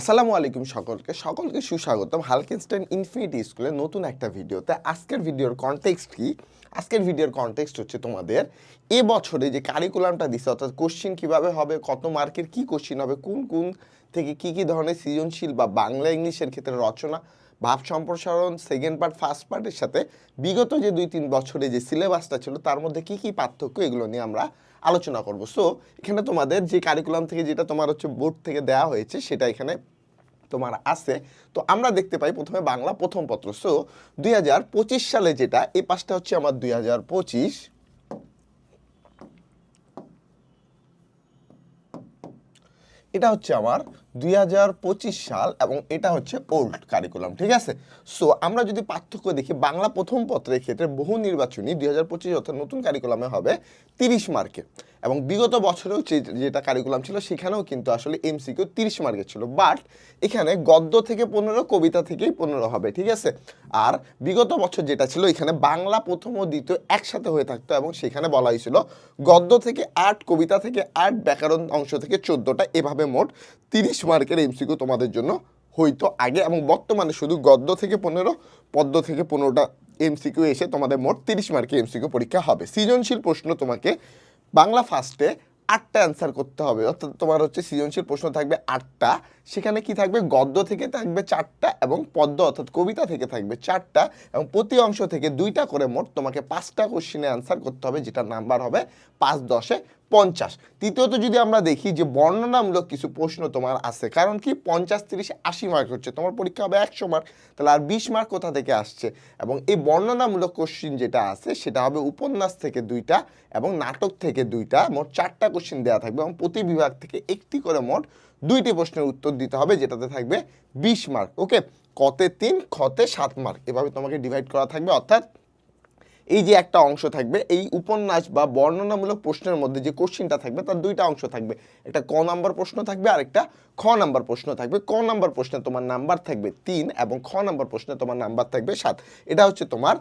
আসসালামু আলাইকুম সকলকে। সকলকে সুস্বাগতম হালকেনস্টাইন ইনফিনিটি স্কুলের নতুন একটা ভিডিওতে। আজকের ভিডিওর কনটেক্সট কি? আজকের ভিডিওর কনটেক্সট হচ্ছে তোমাদের এ বছরে যে কারিকুলামটা দিচ্ছে অর্থাৎ কোশ্চিন কীভাবে হবে, কত মার্কের কি কোশ্চিন হবে, কোন কোন থেকে কি কি ধরনের সৃজনশীল বা বাংলা ইংলিশের ক্ষেত্রে রচনা ভাব সম্প্রসারণ সেকেন্ড পার্ট ফার্স্ট পার্টের সাথে বিগত যে দুই তিন বছরে যে সিলেবাসটা ছিল, তার মধ্যে কি কি পার্থক্য এগুলো নিয়ে আমরা আলোচনা করব। সো এখানে তোমাদের যে কারিকুলাম থেকে যেটা তোমার হচ্ছে বোর্ড থেকে দেওয়া হয়েছে, সেটা এখানে তোমার আছে। তো আমরা দেখতে পাই প্রথমে বাংলা প্রথম পত্র। সো দুই হাজার পঁচিশ সালে যেটা, এই পাশটা হচ্ছে আমার দুই হাজার পঁচিশ। এটা হচ্ছে আমার দুই হাজার পঁচিশ সাল এবং এটা হচ্ছে ওল্ড কারিকুলাম ঠিক আছে? সো আমরা যদি পার্থক্য দেখি, বাংলা প্রথম পত্রের ক্ষেত্রে বহু নির্বাচনী দুই হাজার পঁচিশ অর্থাৎ নতুন কারিকুলামে হবে তিরিশ মার্কে। এবং বিগত বছরেও যেটা কারিকুলাম ছিল, সেখানেও কিন্তু আসলে এমসিকিউ তিরিশ মার্কে ছিল। বাট এখানে গদ্য থেকে পনেরো, কবিতা থেকেই পনেরো হবে, ঠিক আছে? আর বিগত বছর যেটা ছিল, এখানে বাংলা প্রথম ও দ্বিতীয় একসাথে হয়ে থাকতো এবং সেখানে বলা হয়েছিল, গদ্য থেকে আট, কবিতা থেকে আট, ব্যাকরণ অংশ থেকে চোদ্দোটা, এভাবে মোট তিরিশ মার্কের এমসিকিউ তোমাদের জন্য হইতো আগে এবং বর্তমানে শুধু গদ্য থেকে পনেরো, পদ্য থেকে পনেরোটা এমসিকিউ এসে তোমাদের মোট তিরিশ মার্কের এমসিকিউ পরীক্ষা হবে। সৃজনশীল প্রশ্ন তোমাকে বাংলা ফার্স্টে আটটা অ্যান্সার করতে হবে। অর্থাৎ তোমার হচ্ছে সৃজনশীল প্রশ্ন থাকবে আটটা, সেখানে কি থাকবে? গদ্য থেকে থাকবে চারটা এবং পদ্য অর্থাৎ কবিতা থেকে থাকবে চারটা এবং প্রতি অংশ থেকে দুইটা করে মোট তোমাকে পাঁচটা কোশ্চিনে অ্যান্সার করতে হবে, যেটার নাম্বার হবে পাঁচ দশে পঞ্চাশ। তৃতীয়ত যদি আমরা দেখি যে বর্ণনামূলক কিছু প্রশ্ন তোমার আছে, কারণ কি পঞ্চাশ, তিরিশ, আশি মার্ক হচ্ছে, তোমার পরীক্ষা হবে একশো মার্ক তাহলে আর বিশ মার্ক কোথা থেকে আসছে? এবং এই বর্ণনামূলক কোশ্চিন যেটা আছে, সেটা হবে উপন্যাস থেকে দুইটা এবং নাটক থেকে দুইটা, মোট চারটা কোশ্চিন দেওয়া থাকবে এবং প্রতি বিভাগ থেকে একটি করে মোট দুইটি প্রশ্নের উত্তর দিতে হবে, যেটাতে থাকবে বিশ মার্ক ওকে কতে তিন, খতে সাত মার্ক এভাবে তোমাকে ডিভাইড করা থাকবে, অর্থাৎ এই যে একটা অংশ থাকবে, এই উপন্যাস বা বর্ণনামূলক প্রশ্নের মধ্যে যে কোশ্চিনটা থাকবে, তার দুইটা অংশ থাকবে। একটা ক নাম্বার প্রশ্ন থাকবে, আর একটা খ নাম্বার প্রশ্ন থাকবে। ক নাম্বার প্রশ্নে তোমার নাম্বার থাকবে তিন এবং খ নাম্বার প্রশ্নে তোমার নাম্বার থাকবে সাত। এটা হচ্ছে তোমার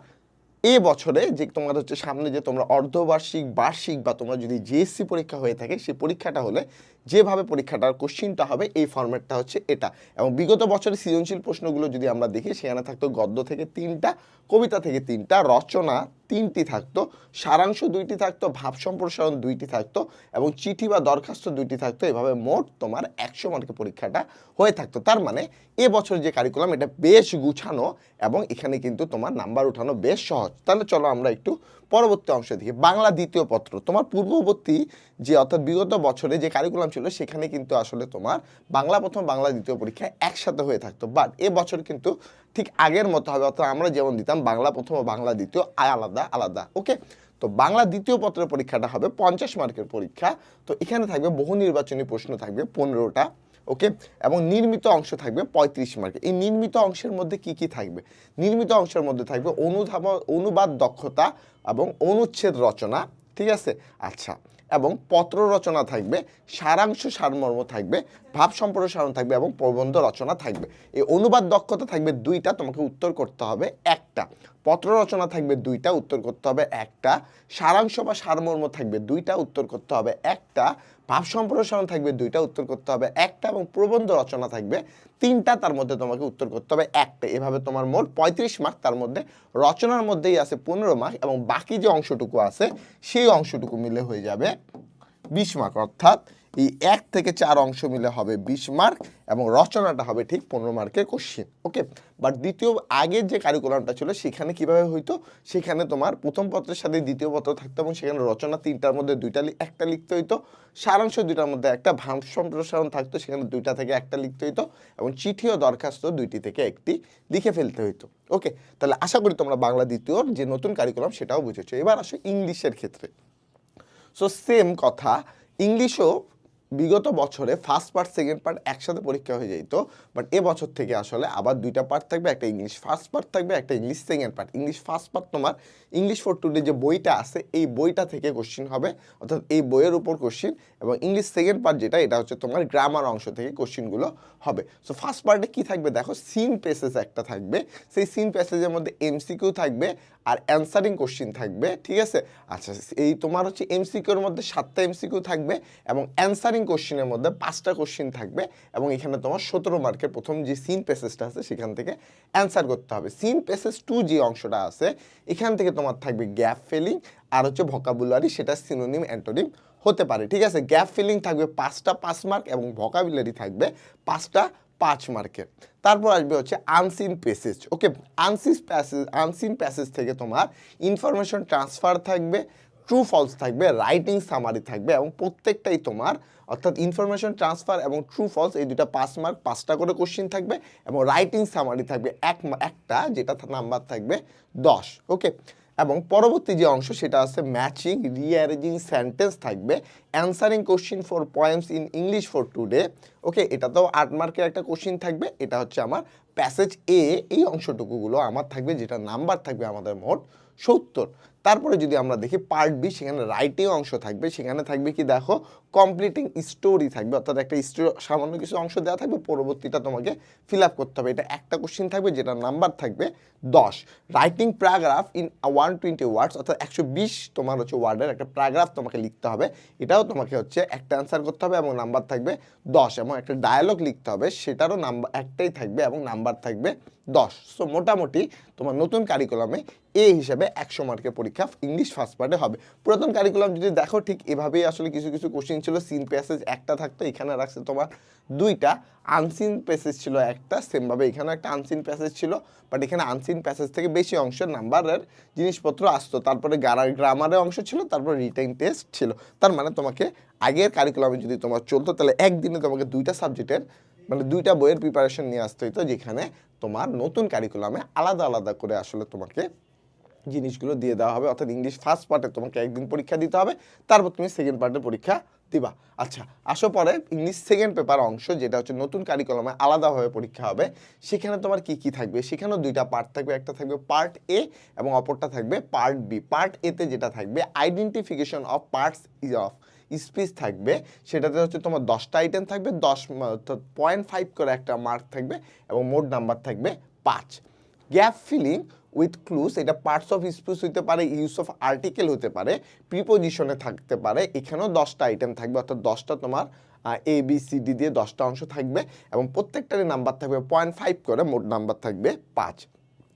এ বছরে যে তোমার হচ্ছে সামনে যে তোমরা অর্ধবার্ষিক, বার্ষিক বা তোমরা যদি জিএসসি পরীক্ষা হয়ে থাকে সেই পরীক্ষাটা হলে যেভাবে পরীক্ষাটার কোশ্চিনটা হবে, এই ফর্ম্যাটটা হচ্ছে এটা। এবং বিগত বছরের সৃজনশীল প্রশ্নগুলো যদি আমরা দেখি, সেখানে থাকতো গদ্য থেকে তিনটা, কবিতা থেকে তিনটা, রচনা তিনটি থাকতো, সারাংশ দুইটি থাকতো, ভাব সম্প্রসারণ দুইটি থাকতো, এবং চিঠি বা দরখাস্ত দুইটি থাকতো। এভাবে মোট তোমার একশো মার্কের পরীক্ষাটা হয়ে থাকতো। তার মানে এবছর যে কারিকুলাম এটা বেশ গুছানো এবং এখানে কিন্তু তোমার নাম্বার উঠানো বেশ সহজ। তাহলে চলো আমরা একটু পরবর্তী অংশ দেখি বাংলা দ্বিতীয় পত্র। তোমার পূর্ববর্তী যে, অর্থাৎ বিগত বছরে যে কারিকুলাম ছিল, সেখানে কিন্তু আসলে তোমার বাংলা প্রথম, বাংলা দ্বিতীয় পরীক্ষা একসাথে হয়ে থাকতো। বাট এ বছর কিন্তু ঠিক আগের মতো হবে, অর্থাৎ আমরা যেমন দিতাম, বাংলা প্রথম ও বাংলা দ্বিতীয় আয় আলাদা আলাদা ওকে তো বাংলা দ্বিতীয় পত্রের পরীক্ষাটা হবে পঞ্চাশ মার্কের পরীক্ষা। তো এখানে থাকবে বহু নির্বাচনী প্রশ্ন থাকবে, পনেরোটা। ওকে এবং নির্মিত অংশ থাকবে পঁয়ত্রিশ মার্কে এই নির্মিত অংশের মধ্যে কি কি থাকবে? নির্মিত অংশের মধ্যে থাকবে অনুধাব অনুবাদ দক্ষতা এবং অনুচ্ছেদ রচনা। ঠিক আছে? আচ্ছা এবং পত্র রচনা থাকবে, সারাংশ সারমর্ম থাকবে, ভাব সম্প্রসারণ থাকবে এবং প্রবন্ধ রচনা থাকবে। এই অনুবাদ দক্ষতা থাকবে দুইটা, তোমাকে উত্তর করতে হবে একটা। পত্র রচনা থাকবে দুইটা, উত্তর করতে হবে একটা। সারাংশ বা সারমর্ম থাকবে দুইটা, উত্তর করতে হবে একটা। ভাব সম্প্রসারণ থাকবে দুইটা, উত্তর করতে হবে একটা এবং প্রবন্ধ রচনা থাকবে তিনটা, তার মধ্যে তোমাকে উত্তর করতে হবে একটা। এভাবে তোমার মোট পঁয়ত্রিশ মার্ক, তার মধ্যে রচনার মধ্যেই আছে পনেরো মার্ক এবং বাকি যে অংশটুকু আছে, সেই অংশটুকু মিলে হয়ে যাবে বিশ মার্ক অর্থাৎ এই এক থেকে চার অংশ মিলে হবে বিশ মার্ক এবং রচনাটা হবে ঠিক পনেরো মার্কের কোশ্চেন ওকে বাট দ্বিতীয় আগের যে কারিকুলামটা ছিল সেখানে কীভাবে হইতো? সেখানে তোমার প্রথম পত্রের সাথে দ্বিতীয় পত্র থাকতো এবং সেখানে রচনা তিনটার মধ্যে দুইটা একটা লিখতে হইতো। সারাংশ দুইটার মধ্যে একটা, ভাব সম্প্রসারণ থাকতো, সেখানে দুইটা থেকে একটা লিখতে হইতো এবং চিঠি ও দরখাস্ত দুইটি থেকে একটি লিখে ফেলতে হইতো ওকে তাহলে আশা করি তোমরা বাংলা দ্বিতীয় যে নতুন কারিকুলাম সেটাও বুঝেছ। এবার আসো ইংলিশের ক্ষেত্রে। সো সেম কথা. ইংলিশও বিগত বছরে ফার্স্ট পার্ট সেকেন্ড পার্ট একসাথে পরীক্ষা হয়ে যেত বাট এ বছর থেকে আসলে আবার দুইটা পার্ট থাকবে, একটা ইংলিশ ফার্স্ট পার্ট থাকবে, একটা English second part English first part তোমার ইংলিশ ফর টুডে যে বইটা আছে, এই বইটা থেকে কোশ্চিন হবে। অর্থাৎ এই বইয়ের উপর কোশ্চিন এবং ইংলিশ সেকেন্ড পার্ট যেটা, এটা হচ্ছে তোমার গ্রামার অংশ থেকে কোশ্চিনগুলো হবে। সো ফার্স্ট পার্টে কি থাকবে দেখো সিন প্যাসেজ একটা থাকবে। সেই সিন প্যাসেজের মধ্যে এমসিকিউ থাকবে আর অ্যান্সারিং কোশ্চিন থাকবে, ঠিক আছে? আচ্ছা এই তোমার হচ্ছে এমসিকিউর মধ্যে সাতটা এমসিকিউ থাকবে এবং অ্যান্সারিং অ্যান্সারিং কোশ্চেনের মধ্যে পাঁচটা কোশ্চেন থাকবে এবং এখানে তোমার সতেরো মার্কের প্রথম যে সিন প্যাসেজটা আছে সেখান থেকে অ্যান্সার করতে হবে। সিন প্যাসেজ টু যে অংশটা আছে, এখান থেকে তোমার থাকবে গ্যাপ ফিলিং আর হচ্ছে ভোকাবুলারি সেটা সিনোনিম অ্যান্টোনিম হতে পারে। ঠিক আছে? গ্যাপ ফিলিং থাকবে পাঁচটা পাঁচ মার্ক এবং ভোকাবুলারি থাকবে পাঁচটা পাঁচ মার্কের তারপর আসবে হচ্ছে unseen passage okay unseen passage unseen passage থেকে তোমার ইনফরমেশন ট্রান্সফার থাকবে ট্রু ফলস থাকবে রাইটিং সামারি থাকবে এবং প্রত্যেকটাই তোমার, অর্থাৎ ইনফরমেশন ট্রান্সফার এবং ট্রু ফলস এই দুটা পাঁচ মার্ক পাঁচটা করে কোশ্চিন থাকবে এবং রাইটিং সামারি থাকবে এক একটা যেটা নাম্বার থাকবে দশ ওকে এবং পরবর্তী যে অংশ সেটা আছে ম্যাচিং রিঅ্যারেঞ্জিং সেন্টেন্স থাকবে answering question for poems in English for today okay এটাতেও আট মার্কের একটা কোশ্চিন থাকবে, এটা হচ্ছে আমার প্যাসেজ এ এই অংশটুকুগুলো আমার থাকবে যেটা নাম্বার থাকবে আমাদের মোট সত্তর। তারপরে যদি আমরা দেখি পার্ট বি সেখানে রাইটিং অংশ থাকবে, সেখানে থাকবে কি দেখো কমপ্লিটিং স্টোরি থাকবে, অর্থাৎ একটা স্টোরি সামান্য কিছু অংশ দেওয়া থাকবে, পরবর্তীটা তোমাকে ফিল আপ করতে হবে। এটা একটা কোশ্চিন থাকবে, যেটা নাম্বার থাকবে দশ। Writing paragraph in one twenty words অর্থাৎ একশো বিশ তোমার হচ্ছে ওয়ার্ডের একটা প্যারাগ্রাফ তোমাকে লিখতে হবে। এটাও তোমাকে হচ্ছে একটা অ্যান্সার করতে হবে এবং নাম্বার থাকবে দশ এবং একটা ডায়ালগ লিখতে হবে, সেটারও নাম্বার একটাই থাকবে এবং নাম্বার থাকবে দশ। সো মোটামুটি তোমার নতুন কারিকুলামে এ হিসাবে একশো মার্কের পরীক্ষা ইংলিশ ফার্স্ট পার্টে হবে। পুরাতন কারিকুলাম যদি দেখো, ঠিক এভাবেই আসলে কিছু কিছু কোশ্চেন ছিল সিন প্যাসেজ একটা থাকতো, এখানে রাখছে তোমার দুইটা। আনসিন প্যাসেজ ছিল একটা সেমভাবে এখানে একটা আনসিন প্যাসেজ ছিল বাট এখানে আনসিন প্যাসেজ থেকে বেশি অংশের নাম্বারের জিনিসপত্র আসতো। তারপরে গারার গ্রামারের অংশ ছিল, তারপরে রিটেন টেস্ট ছিল। তার মানে তোমাকে আগের কারিকুলামে যদি তোমার চলতো, তাহলে একদিনে তোমাকে দুইটা সাবজেক্টের মানে দুইটা বইয়ের প্রিপারেশন নিয়ে আসতে হতো যেখানে তোমার নতুন কারিকুলামে আলাদা আলাদা করে আসলে তোমাকে জিনিসগুলো দিয়ে দেওয়া হবে। অর্থাৎ ইংলিশ ফার্স্ট পার্টে তোমাকে একদিন পরীক্ষা দিতে হবে, তারপর তুমি সেকেন্ড পার্টের পরীক্ষা দিবা। আচ্ছা আসো পরে ইংলিশ সেকেন্ড পেপার অংশ, যেটা হচ্ছে নতুন কারিকুলামে আলাদাভাবে পরীক্ষা হবে, সেখানে তোমার কি কি থাকবে? সেখানেও দুইটা পার্ট থাকবে, একটা থাকবে পার্ট এ এবং অপরটা থাকবে পার্ট বি পার্ট এতে যেটা থাকবে identification of parts is of speech থাকবে, সেটাতে হচ্ছে তোমার দশটা আইটেম থাকবে, দশ, অর্থাৎ পয়েন্ট ফাইভ করে একটা মার্ক থাকবে এবং মোট নাম্বার থাকবে পাঁচ। গ্যাপ ফিলিং উইথ ক্লুজ এটা পার্টস অফ স্পিচ হতে পারে ইউজ অফ আর্টিকেল হতে পারে প্রিপোজিশনে থাকতে পারে, এখানেও দশটা আইটেম থাকবে, অর্থাৎ দশটা তোমার এ বি সি ডি দিয়ে দশটা অংশ থাকবে, এবং প্রত্যেকটারই নাম্বার থাকবে পয়েন্ট ফাইভ করে, মোট নাম্বার থাকবে পাঁচ।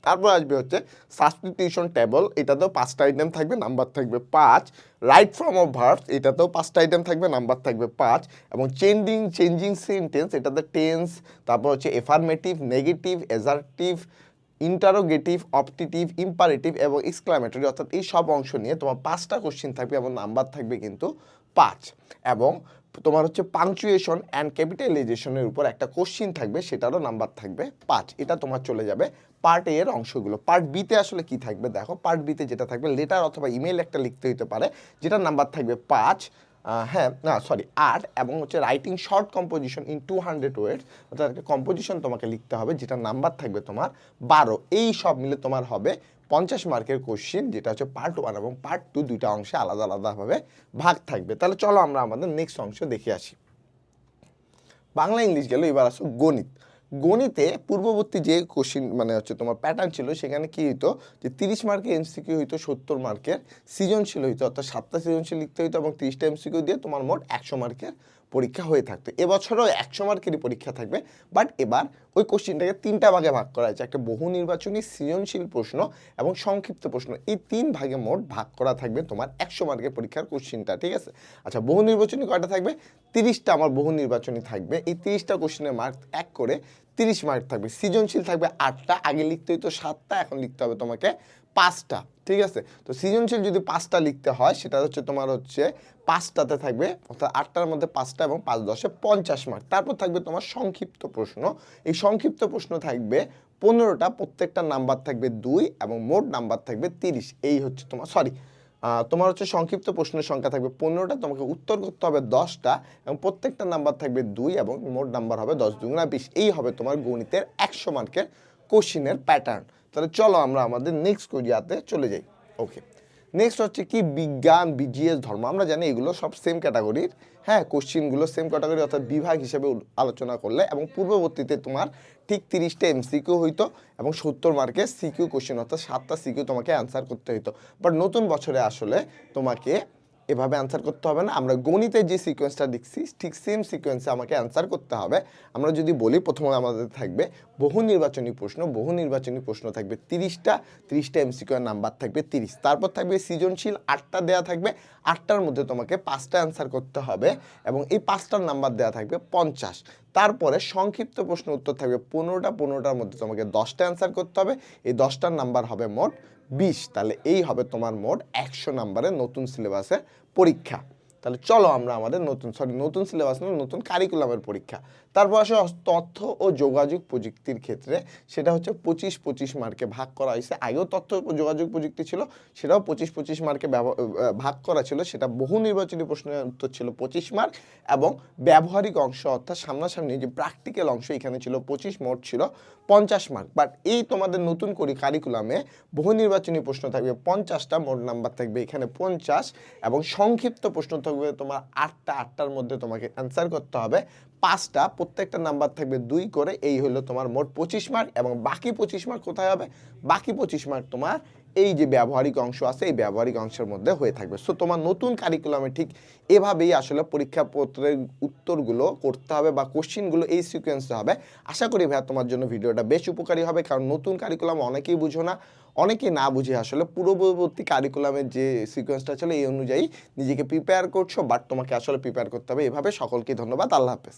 তারপর আসবে হচ্ছে সাবস্টিটিউশন টেবল এটাতেও পাঁচটা আইটেম থাকবে নাম্বার থাকবে পাঁচ। রাইট ফর্ম অফ ভার্বস এটাতেও পাঁচটা আইটেম থাকবে নাম্বার থাকবে পাঁচ। এবং চেঞ্জিং চেঞ্জিং সেন্টেন্স এটাতে টেন্স তারপর হচ্ছে affirmative negative assertive interrogative optative imperative এবং এক্সক্লামেটরি অর্থাৎ এই সব অংশ নিয়ে তোমার পাঁচটা কোশ্চেন থাকবে এবং নাম্বার থাকবে কিন্তু পাঁচ এবং তোমার হচ্ছে পাংচুয়েশন অ্যান্ড ক্যাপিটালাইজেশনের উপর একটা কোশ্চিন থাকবে, সেটারও নাম্বার থাকবে পাঁচ। এটা তোমার চলে যাবে পার্ট এ এর অংশগুলো। পার্ট বিতে আসলে কি থাকবে? দেখো পার্ট বিতে যেটা থাকবে লেটার অথবা ইমেল একটা লিখতে হতে পারে, যেটার নাম্বার থাকবে পাঁচ। হ্যাঁ না সরি আট এবং হচ্ছে writing short composition in two hundred words অর্থাৎ একটা কম্পোজিশন তোমাকে লিখতে হবে, যেটা নাম্বার থাকবে তোমার বারো। এই সব মিলে তোমার হবে পঞ্চাশ মার্কের কোশ্চিন যেটা হচ্ছে পার্ট ওয়ান এবং পার্ট টু দুইটা অংশে আলাদা আলাদাভাবে ভাগ থাকবে। তাহলে চলো আমরা আমাদের নেক্সট অংশ দেখে আসি। বাংলা ইংলিশ গেল, এবার আসো গণিত। গণিতে পূর্ববর্তী যে কোশ্চিন মানে হচ্ছে তোমার প্যাটার্ন ছিল, সেখানে কি হইতো? যে তিরিশ মার্কের এমসিকিউ হইতো, সত্তর মার্কের সৃজনশীল হইতো, অর্থাৎ সাতটা সৃজনশীল লিখতে হইতো এবং তিরিশটা এমসিকিউ দিয়ে তোমার মোট একশো মার্কের পরীক্ষা হয়ে থাকতো। এবছরও একশো মার্কেরই পরীক্ষা থাকবে বাট এবার ওই কোশ্চিনটাকে তিনটা ভাগে ভাগ করা হয়েছে। একটা বহু নির্বাচনী সৃজনশীল প্রশ্ন এবং সংক্ষিপ্ত প্রশ্ন। এই তিন ভাগে মোট ভাগ করা থাকবে তোমার একশো মার্কের পরীক্ষার কোশ্চিনটা ঠিক আছে? আচ্ছা বহু নির্বাচনী কয়টা থাকবে? তিরিশটা আমার বহু নির্বাচনী থাকবে। এই তিরিশটা কোশ্চেনের মার্ক এক করে তিরিশ মার্ক থাকবে। সৃজনশীল থাকবে আটটা, আগে লিখতে হইতো সাতটা, এখন লিখতে হবে তোমাকে পাঁচটা, ঠিক আছে? তো সৃজনশীল যদি পাঁচটা লিখতে হয়, সেটা হচ্ছে তোমার হচ্ছে পাঁচটাতে থাকবে, অর্থাৎ আটটার মধ্যে পাঁচটা এবং পাঁচ দশে পঞ্চাশ মার্ক তারপর থাকবে তোমার সংক্ষিপ্ত প্রশ্ন। এই সংক্ষিপ্ত প্রশ্ন থাকবে পনেরোটা, প্রত্যেকটা নাম্বার থাকবে দুই এবং মোট নাম্বার থাকবে তিরিশ। এই হচ্ছে তোমার সরি তোমার হচ্ছে সংক্ষিপ্ত প্রশ্নের সংখ্যা থাকবে পনেরোটা, তোমাকে উত্তর করতে হবে দশটা এবং প্রত্যেকটা নাম্বার থাকবে দুই এবং মোট নাম্বার হবে দশ দুগুণা বিশ। এই হবে তোমার গণিতের একশো মার্কের কোশ্চিনের প্যাটার্ন তাহলে চলো আমরা আমাদের নেক্সট কোরিয়াতে চলে যাই। ওকে নেক্সট হচ্ছে কি? বিজ্ঞান বিজিএস ধর্ম। আমরা জানি এগুলো সব সেম ক্যাটাগরির হ্যাঁ কোশ্চিনগুলো সেম ক্যাটাগরি অর্থাৎ বিভাগ হিসেবে আলোচনা করলে এবং পূর্ববর্তীতে তোমার ঠিক তিরিশটা এমসিকিউ হইতো এবং সত্তর মার্কের সিকিউ কোশ্চেন অর্থাৎ সাতটা সিকিউ তোমাকে অ্যান্সার করতে হইতো। বাট নতুন বছরে আসলে তোমাকে এভাবে অ্যান্সার করতে হবে না। আমরা গণিতের যে সিকোয়েন্সটা দেখছি, ঠিক সেম সিকোয়েন্সে আমাকে অ্যান্সার করতে হবে। আমরা যদি বলি প্রথমে আমাদের থাকবে বহু নির্বাচনী প্রশ্ন, বহু নির্বাচনী প্রশ্ন থাকবে তিরিশটা তিরিশটা এম এমসিকিউ নাম্বার থাকবে তিরিশ। তারপর থাকবে সৃজনশীল, আটটা দেয়া থাকবে, আটটার মধ্যে তোমাকে পাঁচটা অ্যান্সার করতে হবে এবং এই পাঁচটার নাম্বার দেওয়া থাকবে পঞ্চাশ। তারপরে সংক্ষিপ্ত প্রশ্ন উত্তর থাকবে পনেরোটা, পনেরোটার মধ্যে তোমাকে দশটা অ্যান্সার করতে হবে। এই দশটার নাম্বার হবে মোট বিশ। তাহলে এই হবে তোমার মোট একশো নাম্বারের নতুন সিলেবাসের পরীক্ষা। তাহলে চলো আমরা আমাদের নতুন সরি নতুন সিলেবাস নয়, নতুন কারিকুলামের পরীক্ষা। তারপর আসে তথ্য ও যোগাযোগ প্রযুক্তির ক্ষেত্রে, সেটা হচ্ছে পঁচিশ পঁচিশ মার্কে ভাগ করা হয়েছে। আগেও তথ্য ও যোগাযোগ প্রযুক্তি ছিল, সেটাও পঁচিশ পঁচিশ মার্কে ভাগ করা ছিল, সেটা বহু নির্বাচনী প্রশ্নের উত্তর ছিল পঁচিশ মার্ক এবং ব্যবহারিক অংশ অর্থাৎ সামনাসামনি যে প্র্যাকটিক্যাল অংশ এখানে ছিল পঁচিশ, মোট ছিল পঞ্চাশ মার্ক বাট এই তোমাদের নতুন করি কারিকুলামে বহু নির্বাচনী প্রশ্ন থাকবে, পঞ্চাশটা মোট নাম্বার থাকবে এখানে পঞ্চাশ, এবং সংক্ষিপ্ত প্রশ্ন থাকবে, তোমার আটটা, আটটার মধ্যে তোমাকে অ্যান্সার করতে হবে। পাঁচটা, প্রত্যেকটা নাম্বার থাকবে দুই করে, এই হলো তোমার মোট পঁচিশ মার্ক এবং বাকি পঁচিশ মার্ক কোথায় হবে? বাকি পঁচিশ মার্ক তোমার এই যে ব্যবহারিক অংশ আছে, এই ব্যবহারিক অংশের মধ্যে হয়ে থাকবে। সো তোমার নতুন কারিকুলামে ঠিক এভাবেই আসলে পরীক্ষাপত্রের উত্তরগুলো করতে হবে বা কোশ্চিনগুলো এই সিকোয়েন্সে হবে। আশা করি ভাইয়া তোমার জন্য ভিডিওটা বেশ উপকারী হবে, কারণ নতুন কারিকুলাম অনেকেই বুঝো না। অনেকেই না বুঝে আসলে পূর্ববর্তী কারিকুলামের যে সিকোয়েন্সটা ছিল, এই অনুযায়ী নিজেকে প্রিপেয়ার করছ বাট তোমাকে আসলে প্রিপেয়ার করতে হবে। এভাবে সকলকে ধন্যবাদ। আল্লাহ হাফেজ।